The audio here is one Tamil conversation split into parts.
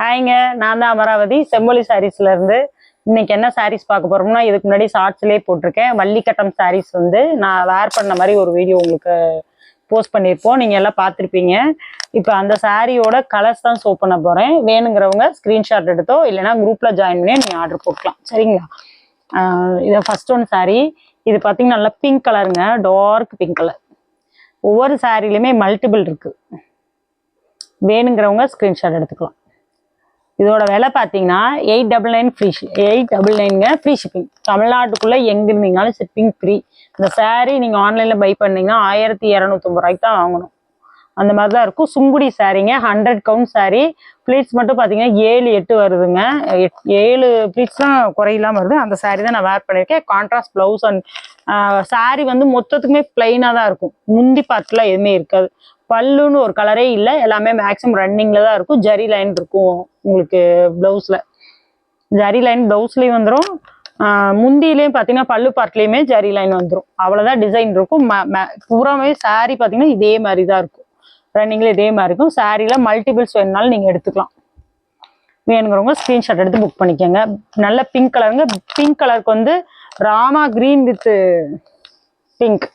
ஹாய்ங்க நான் தான் அமராவதி. செம்மொழி சாரீஸ்ல இருந்து இன்னைக்கு என்ன சாரீஸ் பார்க்க போறோம்னா இதுக்கு முன்னாடி ஷார்ட்ஸ்லேயே போட்டிருக்கேன். வள்ளிக்கட்டம் சாரீஸ் வந்து நான் வேர் பண்ண மாதிரி ஒரு வீடியோ உங்களுக்கு போஸ்ட் பண்ணியிருப்போம். நீங்கள் எல்லாம் பார்த்துருப்பீங்க. இப்போ அந்த சாரியோட கலர்ஸ் தான் ஷோ பண்ண போகிறேன் வேணுங்கிறவங்க ஸ்க்ரீன்ஷாட் எடுத்தோ இல்லைன்னா குரூப்பில் ஜாயின் பண்ணி நீங்கள் ஆர்டர் போட்டுக்கலாம். சரிங்களா? இதை ஃபஸ்ட் ஒன் saree. இது பார்த்தீங்கன்னா நல்லா பிங்க் கலருங்க டார்க் பிங்க் கலர் ஒவ்வொரு சாரிலையுமே மல்டிபிள் இருக்குது வேணுங்கிறவங்க ஸ்க்ரீன்ஷாட் எடுத்துக்கலாம். இதோட விலை பார்த்தீங்கன்னா eight double nine free eight double நைனுங்க free shipping தமிழ்நாட்டுக்குள்ளே எங்கே இருந்தீங்கனாலும் ஷிப்பிங் ஃப்ரீ இந்த சாரீ நீங்கள் ஆன்லைனில் பை பண்ணிங்கன்னா ஆயிரத்தி இரநூத்தொம்பது ரூபாய்க்கு தான் வாங்கணும். அந்த மாதிரி தான் இருக்கும். சுங்குடி சாரீங்க ஹண்ட்ரட் கவுண்ட் சாரீ ப்ளீட்ஸ் மட்டும் பார்த்தீங்கன்னா ஏழு எட்டு வருதுங்க. எட்- ஏழு ப்ளீட்ஸ் தான் வருது. அந்த சாரீ தான் நான் வேர் பண்ணியிருக்கேன். கான்ட்ராஸ்ட் ப்ளவுஸ் அண்ட் சாரீ வந்து மொத்தத்துக்குமே ப்ளைனாக தான் இருக்கும். முந்தி பார்ட்டில் எதுவுமே இருக்காது. பல்லுன்னு ஒரு கலரே இல்லை. எல்லாமே மேக்ஸிமம் ரன்னிங்கில் தான் இருக்கும். ஜரி லைன் இருக்கும் உங்களுக்கு ப்ளவுஸில் ஜரி லைன் ப்ளவுஸ்லேயும் வந்துடும் முந்திலையும் பார்த்தீங்கன்னா பல்லு பார்ட்லேயுமே ஜரி லைன் வந்துடும் அவ்வளோதான் டிசைன் இருக்கும். ம- பூராமே saree பார்த்தீங்கன்னா இதே மாதிரி தான் இருக்கும். ரன்னிங்கில் இதே மாதிரி இருக்கும். சாரியில் மல்டிபிள்ஸ் வேணுனாலும் நீங்கள் எடுத்துக்கலாம். வேணுங்கிறவங்க ஸ்க்ரீன்ஷாட் எடுத்து புக் பண்ணிக்கோங்க. நல்ல பிங்க் கலருங்க பிங்க் கலருக்கு வந்து ராமா கிரீன் வித்து பிங்க்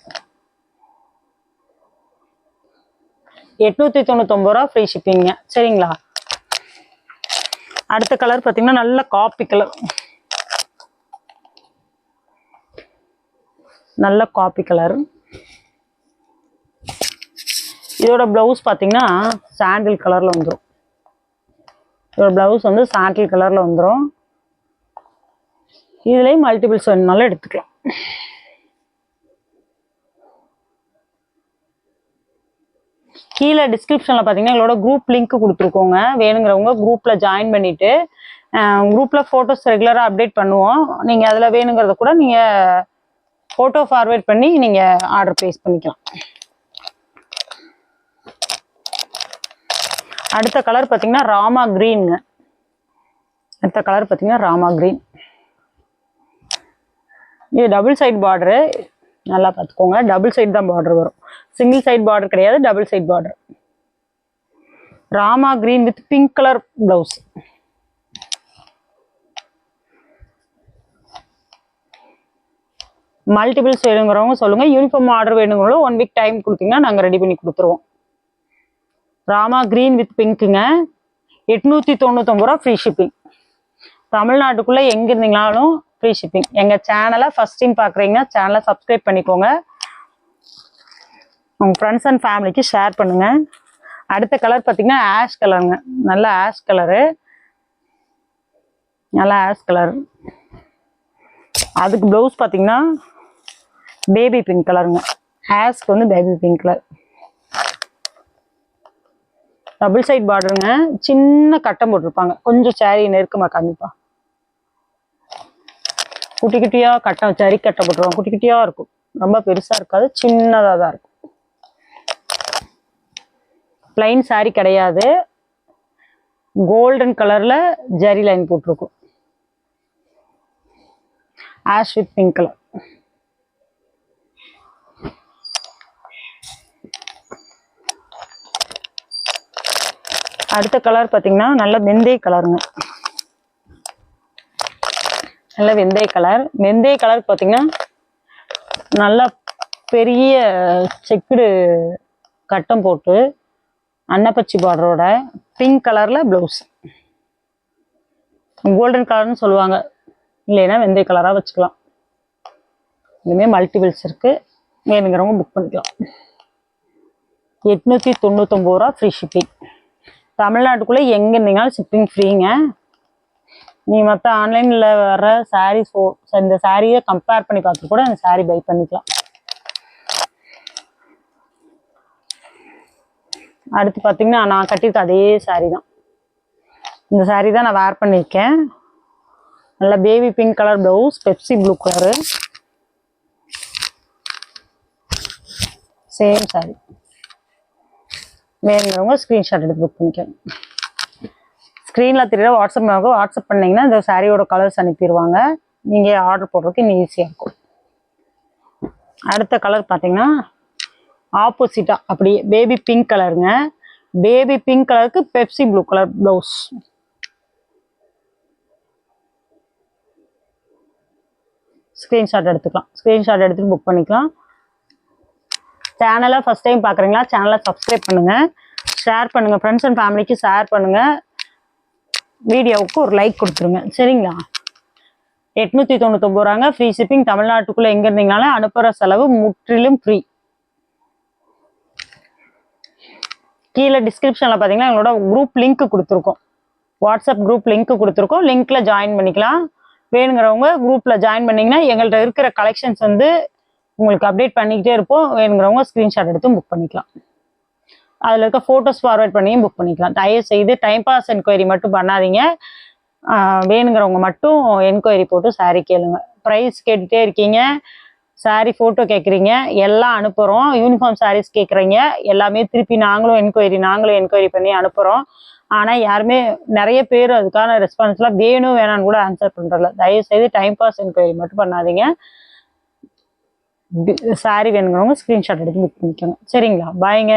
எட்நூத்தி தொண்ணூத்தொம்பது ரூபா ஃப்ரீ ஷிப்பிங்க சரிங்களா? அடுத்த கலர் பார்த்தீங்கன்னா நல்ல காப்பி கலர் நல்ல காப்பி கலர் இதோட பிளவுஸ் பார்த்தீங்கன்னா சாண்டில் கலரில் வந்துடும் இதோட பிளவுஸ் வந்து சாண்டில் கலரில் வந்துடும் இதுலேயும் மல்டிபிள்ஸ் வேணுனாலும் எடுத்துக்கலாம். கீழே டிஸ்கிரிப்ஷனில் பார்த்தீங்கன்னா எங்களோட குரூப் லிங்க் கொடுத்துருக்கோங்க. வேணுங்கிறவங்க குரூப்பில் ஜாயின் பண்ணிவிட்டு குரூப்பில் ஃபோட்டோஸ் ரெகுலராக அப்டேட் பண்ணுவோம். நீங்கள் அதில் வேணுங்கிறத கூட நீங்கள் ஃபோட்டோ ஃபார்வேர்ட் பண்ணி நீங்கள் ஆர்டர் ப்ளேஸ் பண்ணிக்கலாம். அடுத்த கலர் பார்த்தீங்கன்னா ராமா க்ரீனுங்க அடுத்த கலர் பார்த்தீங்கன்னா ராமா க்ரீன் இது டபுள் சைட் பார்டரு நல்லா பார்த்துக்கோங்க டபுள் சைட் தான் பார்டர் வரும். சிங்கிள் சைடு பார்டர் கிடையாது double side border Rama green with pink colour blouse multiples வேணுங்கிறவங்க சொல்லுங்க யூனிஃபார்ம் ஆர்டர் வேணுங்கிறவங்க ஒன் வீக் டைம் கொடுத்தீங்கன்னா நாங்கள் ரெடி பண்ணி கொடுத்துருவோம். ராமா க்ரீன் வித் பிங்க்குங்க எட்நூற்றி தொண்ணூத்தொம்பது ரூபா ஃப்ரீ ஷிப்பிங் தமிழ்நாட்டுக்குள்ளே எங்கே இருந்தீங்கனாலும் ஃப்ரீ ஷிப்பிங் எங்கள் சேனலை ஃபஸ்ட் டைம் பார்க்குறீங்கன்னா சேனலை சப்ஸ்கிரைப் பண்ணிக்கோங்க. உங்கள் ஃப்ரெண்ட்ஸ் அண்ட் ஃபேமிலிக்கு ஷேர் பண்ணுங்கள் அடுத்த கலர் பார்த்தீங்கன்னா ஆஷ் கலருங்க நல்ல ஆஷ் கலரு நல்ல ஆஷ் கலர் அதுக்கு ப்ளவுஸ் பார்த்தீங்கன்னா பேபி பிங்க் கலருங்க ஆஷ்க்கு வந்து baby pink colour double side பார்டருங்க சின்ன கட்டம் போட்டிருப்பாங்க. கொஞ்சம் சேரீ நெருக்கமாக காமிப்பா. குட்டி குட்டியாக கட்டம் சரி கட்டை போட்டுருவாங்க. குட்டி குட்டியாக இருக்கும். ரொம்ப பெருசாக இருக்காது சின்னதாக தான் இருக்கும். பிளைன் சாரி கிடையாது. கோல்டன் கலரில் ஜரி லைன் போட்டிருக்கும். ஆஷ் வித் பிங்க் கலர் அடுத்த கலர் பார்த்தீங்கன்னா நல்ல வெந்தய கலருங்க நல்ல வெந்தய கலர் வெந்தய கலர் பார்த்தீங்கன்னா நல்லா பெரிய செக்குடு கட்டம் போட்டு அன்னப்பச்சி பார்டரோட பிங்க் கலரில் ப்ளவுஸ் கோல்டன் கலர்னு சொல்லுவாங்க. இல்லைன்னா வெந்தய கலராக வச்சுக்கலாம். இதுவுமே மல்டிபிள்ஸ் இருக்குது வேணுங்கிறவங்க புக் பண்ணிக்கலாம். எட்நூற்றி தொண்ணூத்தொம்பது ரூபா ஃப்ரீ ஷிப்பிங் தமிழ்நாட்டுக்குள்ளே எங்கே இருந்தீங்கனாலும் ஷிப்பிங் ஃப்ரீங்க நீ மற்ற ஆன்லைனில் வர சாரீஸ் இந்த சாரியை கம்பேர் பண்ணி பார்த்து கூட அந்த சாரீ பை பண்ணிக்கலாம். அடுத்து பார்த்தீங்கன்னா நான் கட்டியிருக்க அதே சாரீ தான். இந்த சாரீ தான் நான் வேர் பண்ணியிருக்கேன். நல்ல baby pink colour blouse Pepsi blue colour same sari வேணுங்கிறவங்க ஸ்க்ரீன்ஷாட் எடுத்து புக் பண்ணிக்கோங்க ஸ்க்ரீனில் தெரியல வாட்ஸ்அப் மேலே வாட்ஸ்அப் பண்ணிங்கன்னா இந்த சாரியோட கலர்ஸ் அனுப்பிடுவாங்க. நீங்கள் ஆர்டர் போடுறதுக்கு இன்னும் ஈஸியாக இருக்கும். அடுத்த கலர் பார்த்தீங்கன்னா ஆப்போசிட்டாக அப்படியே பேபி பிங்க் கலருங்க பேபி பிங்க் கலருக்கு Pepsi blue colour blouse screenshot எடுத்துக்கலாம். ஸ்க்ரீன்ஷாட் எடுத்து புக் பண்ணிக்கலாம். சேனலை ஃபஸ்ட் டைம் பார்க்குறீங்களா சேனலை சப்ஸ்கிரைப் பண்ணுங்கள் ஷேர் பண்ணுங்கள் ஃப்ரெண்ட்ஸ் அண்ட் ஃபேமிலிக்கு ஷேர் பண்ணுங்கள் வீடியோவுக்கு ஒரு லைக் கொடுத்துருங்க. சரிங்களா? எட்நூற்றி தொண்ணூத்தொம்பது ரூபாங்க. ஃப்ரீ ஷிப்பிங் தமிழ்நாட்டுக்குள்ளே எங்கே இருந்தீங்கனாலும் அனுப்புகிற செலவு முற்றிலும் ஃப்ரீ கீழே டிஸ்கிரிப்ஷனில் பார்த்தீங்கன்னா எங்களோட குரூப் லிங்க் கொடுத்துருக்கோம். வாட்ஸ்அப் குரூப் லிங்க் கொடுத்துருக்கோம். லிங்க்கில் ஜாயின் பண்ணிக்கலாம். வேணுங்கிறவங்க குரூப்பில் ஜாயின் பண்ணிங்கன்னா எங்கள்கிட்ட இருக்கிற கலெக்ஷன்ஸ் வந்து உங்களுக்கு அப்டேட் பண்ணிக்கிட்டே இருப்போம். வேணுங்கிறவங்க ஸ்க்ரீன்ஷாட் எடுத்து புக் பண்ணிக்கலாம். அதில் இருக்க ஃபோட்டோஸ் ஃபார்வேர்ட் பண்ணியும் புக் பண்ணிக்கலாம். தயவு செய்து டைம் பாஸ் என்கொயரி மட்டும் பண்ணாதீங்க. வேணுங்கிறவங்க மட்டும் என்கொயரி போட்டு சாரி கேளுங்க. ப்ரைஸ் கேட்டுகிட்டே இருக்கீங்க. Saree ஃபோட்டோ கேட்குறீங்க எல்லாம் அனுப்புகிறோம் யூனிஃபார்ம் சாரீஸ் கேட்குறீங்க எல்லாமே திருப்பி நாங்களும் என்கொயரி நாங்களும் என்கொயரி பண்ணி அனுப்புகிறோம் ஆனால் யாருமே நிறைய பேர் அதுக்கான ரெஸ்பான்ஸ்லாம் வேணும் வேணான்னு கூட ஆன்சர் பண்ணுறல தயவுசெய்து டைம் பாஸ் என்கொயரி மட்டும் பண்ணாதீங்க. சாரி வேணுங்கிறவங்க ஸ்க்ரீன்ஷாட் எடுத்து புக் பண்ணிக்கோங்க. சரிங்களா? பாய்ங்க